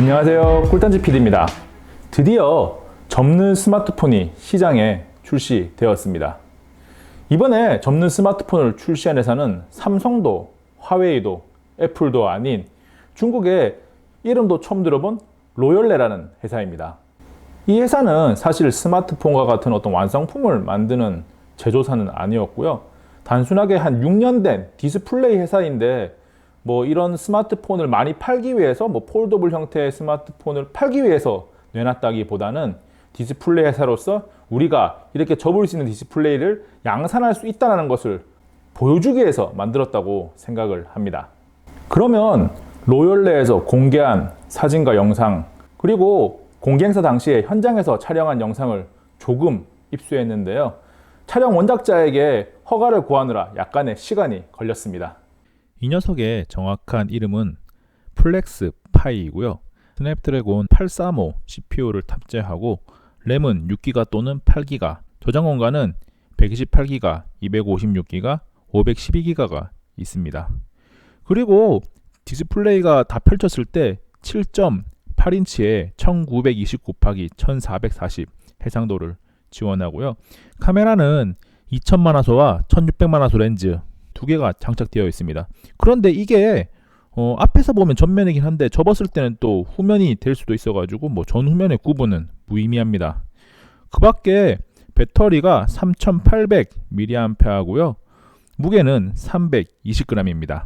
안녕하세요. 꿀단지 PD입니다. 드디어 접는 스마트폰이 시장에 출시되었습니다. 이번에 접는 스마트폰을 출시한 회사는 삼성도, 화웨이도, 애플도 아닌 중국의 이름도 처음 들어본 로열레라는 회사입니다. 이 회사는 사실 스마트폰과 같은 어떤 완성품을 만드는 제조사는 아니었고요. 단순하게 한 6년 된 디스플레이 회사인데 뭐 이런 스마트폰을 많이 팔기 위해서 뭐 폴더블 형태의 스마트폰을 팔기 위해서 내놨다기보다는 디스플레이 회사로서 우리가 이렇게 접을 수 있는 디스플레이를 양산할 수 있다는 것을 보여주기 위해서 만들었다고 생각을 합니다. 그러면 로열레에서 공개한 사진과 영상 그리고 공개 행사 당시에 현장에서 촬영한 영상을 조금 입수했는데요. 촬영 원작자에게 허가를 구하느라 약간의 시간이 걸렸습니다. 이 녀석의 정확한 이름은 플렉스 파이이고요. 스냅드래곤 835 CPU를 탑재하고 램은 6기가 또는 8기가, 저장 공간은 128기가, 256기가, 512기가가 있습니다. 그리고 디스플레이가 다 펼쳤을 때 7.8인치에 1920 곱하기 1440 해상도를 지원하고요. 카메라는 2000만 화소와 1600만 화소 렌즈 두 개가 장착되어 있습니다. 그런데 이게 어, 앞에서 보면 전면이긴 한데 접었을 때는 또 후면이 될 수도 있어가지고 뭐 전후면의 구분은 무의미합니다. 그 밖에 배터리가 3800mAh고요. 무게는 320g입니다.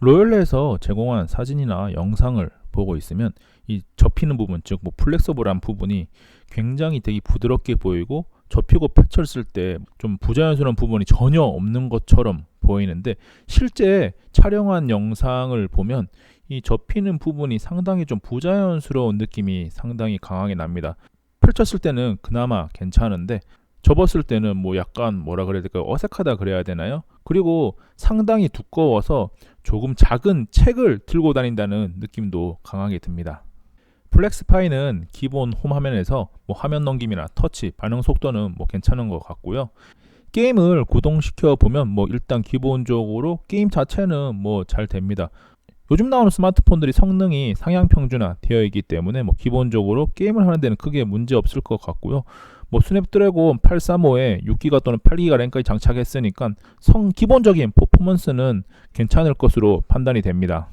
로열레에서 제공한 사진이나 영상을 보고 있으면 이 접히는 부분, 즉 뭐 플렉서블한 부분이 굉장히 되게 부드럽게 보이고 접히고 펼쳤을 때 좀 부자연스러운 부분이 전혀 없는 것처럼 보이는데 실제 촬영한 영상을 보면 이 접히는 부분이 상당히 좀 부자연스러운 느낌이 상당히 강하게 납니다. 펼쳤을 때는 그나마 괜찮은데 접었을 때는 뭐 약간 뭐라 그래야 될까요? 어색하다 그래야 되나요? 그리고 상당히 두꺼워서 조금 작은 책을 들고 다닌다는 느낌도 강하게 듭니다. 플렉스파이는 기본 홈 화면에서 뭐 화면 넘김이나 터치, 반응 속도는 뭐 괜찮은 것 같고요. 게임을 구동시켜 보면 뭐 일단 기본적으로 게임 자체는 뭐 잘 됩니다. 요즘 나오는 스마트폰들이 성능이 상향 평준화 되어 있기 때문에 뭐 기본적으로 게임을 하는 데는 크게 문제 없을 것 같고요. 뭐 스냅드래곤 835에 6기가 또는 8기가 램까지 장착했으니까 성 기본적인 퍼포먼스는 괜찮을 것으로 판단이 됩니다.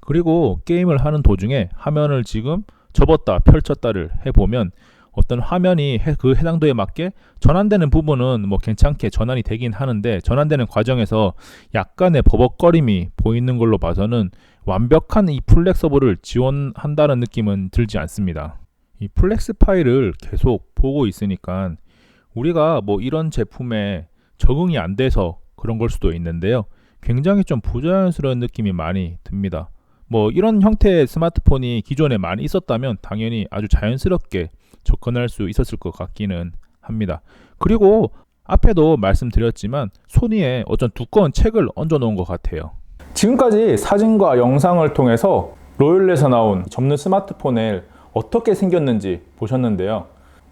그리고 게임을 하는 도중에 화면을 지금 접었다 펼쳤다를 해보면 어떤 화면이 해- 그 해당도에 맞게 전환되는 부분은 뭐 괜찮게 전환이 되긴 하는데 전환되는 과정에서 약간의 버벅거림이 보이는 걸로 봐서는 완벽한 이 플렉서블을 지원한다는 느낌은 들지 않습니다. 이 플렉스 파일을 계속 보고 있으니까 우리가 뭐 이런 제품에 적응이 안 돼서 그런 걸 수도 있는데요. 굉장히 좀 부자연스러운 느낌이 많이 듭니다. 뭐 이런 형태의 스마트폰이 기존에 많이 있었다면 당연히 아주 자연스럽게 접근할 수 있었을 것 같기는 합니다. 그리고 앞에도 말씀드렸지만 소니에 어떤 두꺼운 책을 얹어 놓은 것 같아요. 지금까지 사진과 영상을 통해서 로열에서 나온 접는 스마트폰을 어떻게 생겼는지 보셨는데요.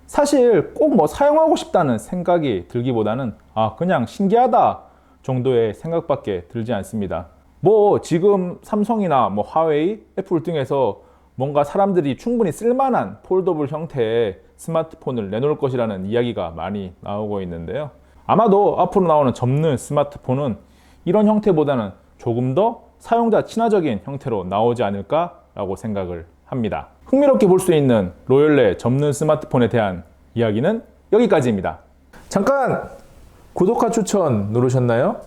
사실 꼭 뭐 사용하고 싶다는 생각이 들기보다는 아 그냥 신기하다 정도의 생각밖에 들지 않습니다. 뭐 지금 삼성이나 뭐 화웨이, 애플 등에서 뭔가 사람들이 충분히 쓸만한 폴더블 형태의 스마트폰을 내놓을 것이라는 이야기가 많이 나오고 있는데요. 아마도 앞으로 나오는 접는 스마트폰은 이런 형태보다는 조금 더 사용자 친화적인 형태로 나오지 않을까라고 생각을 합니다. 흥미롭게 볼 수 있는 로열레 접는 스마트폰에 대한 이야기는 여기까지입니다. 잠깐 구독과 추천 누르셨나요?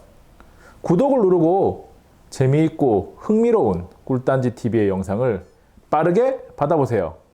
구독을 누르고 재미있고 흥미로운 꿀단지 TV의 영상을 빠르게 받아보세요.